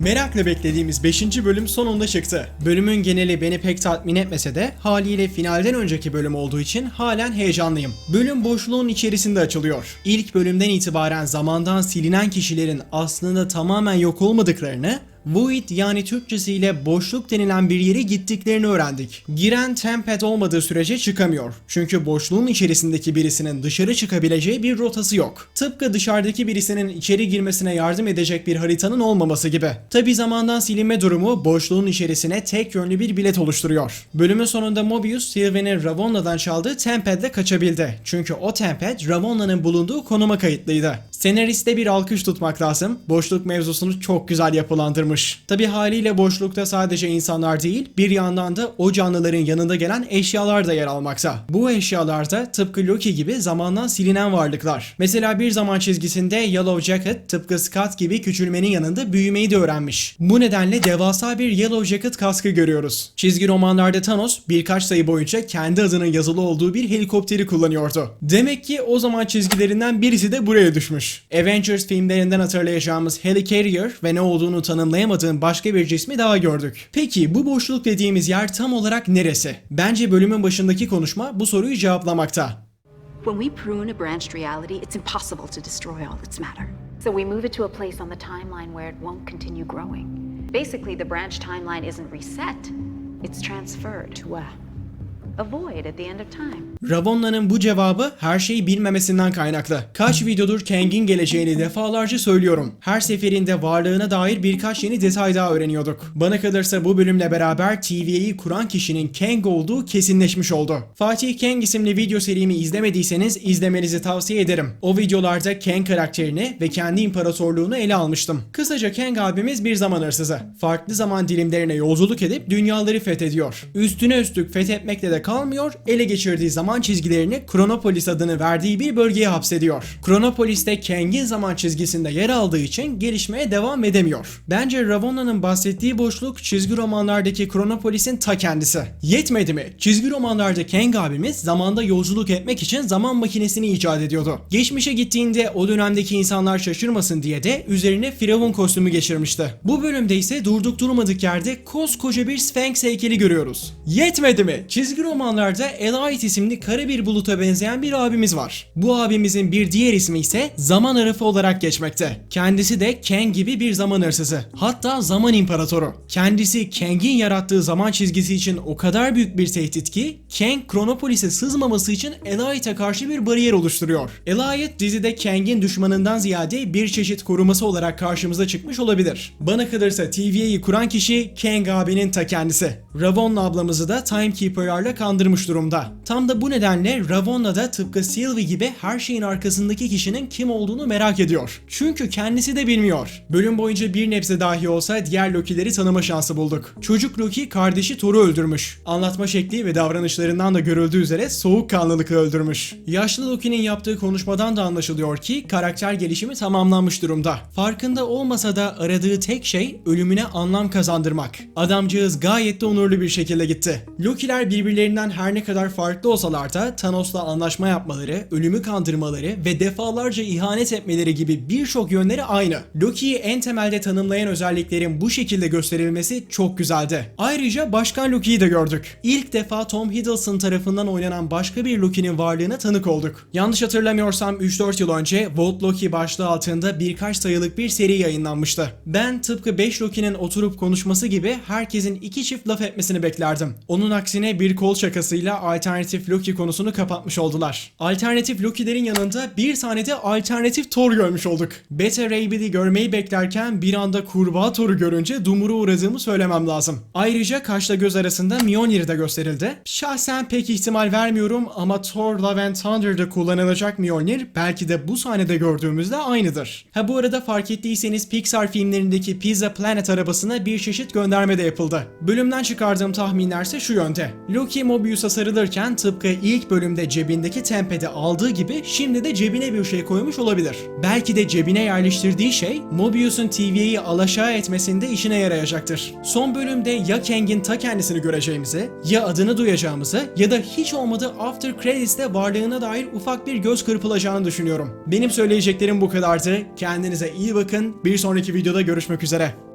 Merakla beklediğimiz 5. bölüm sonunda çıktı. Bölümün geneli beni pek tatmin etmese de haliyle finalden önceki bölüm olduğu için halen heyecanlıyım. Bölüm boşluğun içerisinde açılıyor. İlk bölümden itibaren zamandan silinen kişilerin aslında tamamen yok olmadıklarını Void yani Türkçesiyle boşluk denilen bir yere gittiklerini öğrendik. Giren Tempest olmadığı sürece çıkamıyor. Çünkü boşluğun içerisindeki birisinin dışarı çıkabileceği bir rotası yok. Tıpkı dışarıdaki birisinin içeri girmesine yardım edecek bir haritanın olmaması gibi. Tabi zamandan silinme durumu boşluğun içerisine tek yönlü bir bilet oluşturuyor. Bölümün sonunda Mobius, Sylvain'in Ravonna'dan çaldığı Tempest'le kaçabildi. Çünkü o Tempest Ravonna'nın bulunduğu konuma kayıtlıydı. Senariste bir alkış tutmak lazım. Boşluk mevzusunu çok güzel yapılandırmış. Tabi haliyle boşlukta sadece insanlar değil, bir yandan da o canlıların yanında gelen eşyalar da yer almakta. Bu eşyalarda tıpkı Loki gibi zamandan silinen varlıklar. Mesela bir zaman çizgisinde Yellow Jacket tıpkı Scott gibi küçülmenin yanında büyümeyi de öğrenmiş. Bu nedenle devasa bir Yellow Jacket kaskı görüyoruz. Çizgi romanlarda Thanos birkaç sayı boyunca kendi adının yazılı olduğu bir helikopteri kullanıyordu. Demek ki o zaman çizgilerinden birisi de buraya düşmüş. Avengers filmlerinden hatırlayacağımız Helicarrier ve ne olduğunu tanımlayamadığım başka bir cismi daha gördük. Peki bu boşluk dediğimiz yer tam olarak neresi? Bence bölümün başındaki konuşma bu soruyu cevaplamakta. When we prune a branched reality, it's impossible to destroy all its matter. So we move it to a place on the timeline where it won't continue growing. Basically, the branch timeline isn't reset, it's transferred to a, Ravonna'nın bu cevabı her şeyi bilmemesinden kaynaklı. Kaç videodur Kang'in geleceğini defalarca söylüyorum. Her seferinde varlığına dair birkaç yeni detay daha öğreniyorduk. Bana kalırsa bu bölümle beraber TVA'yı kuran kişinin Kang olduğu kesinleşmiş oldu. Fatih Kang isimli video serimi izlemediyseniz izlemenizi tavsiye ederim. O videolarda Kang karakterini ve kendi imparatorluğunu ele almıştım. Kısaca Kang abimiz bir zaman hırsızı. Farklı zaman dilimlerine yolculuk edip dünyaları fethediyor. Üstüne üstlük fethetmekle de kalmıyor, ele geçirdiği zaman çizgilerini Chronopolis adını verdiği bir bölgeye hapsediyor. Chronopolis'te Kang'in zaman çizgisinde yer aldığı için gelişmeye devam edemiyor. Bence Ravonna'nın bahsettiği boşluk çizgi romanlardaki Chronopolis'in ta kendisi. Yetmedi mi? Çizgi romanlarda Kang abimiz zamanda yolculuk etmek için zaman makinesini icat ediyordu. Geçmişe gittiğinde o dönemdeki insanlar şaşırmasın diye de üzerine Firavun kostümü geçirmişti. Bu bölümde ise durduk durmadık yerde koskoca bir Sphinx heykeli görüyoruz. Yetmedi mi? Çizgi romanlarda Elite isimli kara bir buluta benzeyen bir abimiz var. Bu abimizin bir diğer ismi ise zaman arafı olarak geçmekte. Kendisi de Kang gibi bir zaman hırsızı. Hatta zaman imparatoru. Kendisi Kang'in yarattığı zaman çizgisi için o kadar büyük bir tehdit ki Kang Chronopolis'e sızmaması için Elite'e karşı bir bariyer oluşturuyor. Elite dizide Kang'in düşmanından ziyade bir çeşit koruması olarak karşımıza çıkmış olabilir. Bana kalırsa TVA'yı kuran kişi Kang abinin ta kendisi. Ravonna ablamızı da Timekeeper'larla kandırmış durumda. Tam da bu nedenle Ravonna da tıpkı Sylvie gibi her şeyin arkasındaki kişinin kim olduğunu merak ediyor. Çünkü kendisi de bilmiyor. Bölüm boyunca bir nebze dahi olsa diğer Loki'leri tanıma şansı bulduk. Çocuk Loki kardeşi Thor'u öldürmüş. Anlatma şekli ve davranışlarından da görüldüğü üzere soğukkanlılıkla öldürmüş. Yaşlı Loki'nin yaptığı konuşmadan da anlaşılıyor ki karakter gelişimi tamamlanmış durumda. Farkında olmasa da aradığı tek şey ölümüne anlam kazandırmak. Adamcağız gayet de onurlu bir şekilde gitti. Loki'ler birbirlerinden her ne kadar farklı olsalar da Thanos'la anlaşma yapmaları, ölümü kandırmaları ve defalarca ihanet etmeleri gibi birçok yönleri aynı. Loki'yi en temelde tanımlayan özelliklerin bu şekilde gösterilmesi çok güzeldi. Ayrıca Başkan Loki'yi de gördük. İlk defa Tom Hiddleston tarafından oynanan başka bir Loki'nin varlığına tanık olduk. Yanlış hatırlamıyorsam 3-4 yıl önce Vault Loki başlığı altında birkaç sayılık bir seri yayınlanmıştı. Ben tıpkı 5 Loki'nin oturup konuşması gibi herkesin iki çift laf etmesini beklerdim. Onun aksine bir kol şakasıyla alternatif Loki konusunu kapatmış oldular. Alternatif Loki'lerin yanında bir tane de alternatif Thor görmüş olduk. Beta Ray Bill'i görmeyi beklerken bir anda kurbağa Thor'u görünce dumura uğradığımı söylemem lazım. Ayrıca kaşla göz arasında Mjolnir de gösterildi. Şahsen pek ihtimal vermiyorum ama Thor Love and Thunder'da kullanılacak Mjolnir belki de bu sahnede gördüğümüzde aynıdır. Ha bu arada fark ettiyseniz Pixar filmlerindeki Pizza Planet arabasına bir çeşit gönderme de yapıldı. Bölümden çıkardığım tahminlerse şu yönde. Loki Mobius'a sarılırken tıpkı ilk bölümde cebindeki tempede aldığı gibi şimdi de cebine bir şey koymuş olabilir. Belki de cebine yerleştirdiği şey Mobius'un TV'yi alaşağı etmesinde işine yarayacaktır. Son bölümde ya Kang'in ta kendisini göreceğimizi, ya adını duyacağımızı ya da hiç olmadı After Credits'te varlığına dair ufak bir göz kırpılacağını düşünüyorum. Benim söyleyeceklerim bu kadardı. Kendinize iyi bakın. Bir sonraki videoda görüşmek üzere.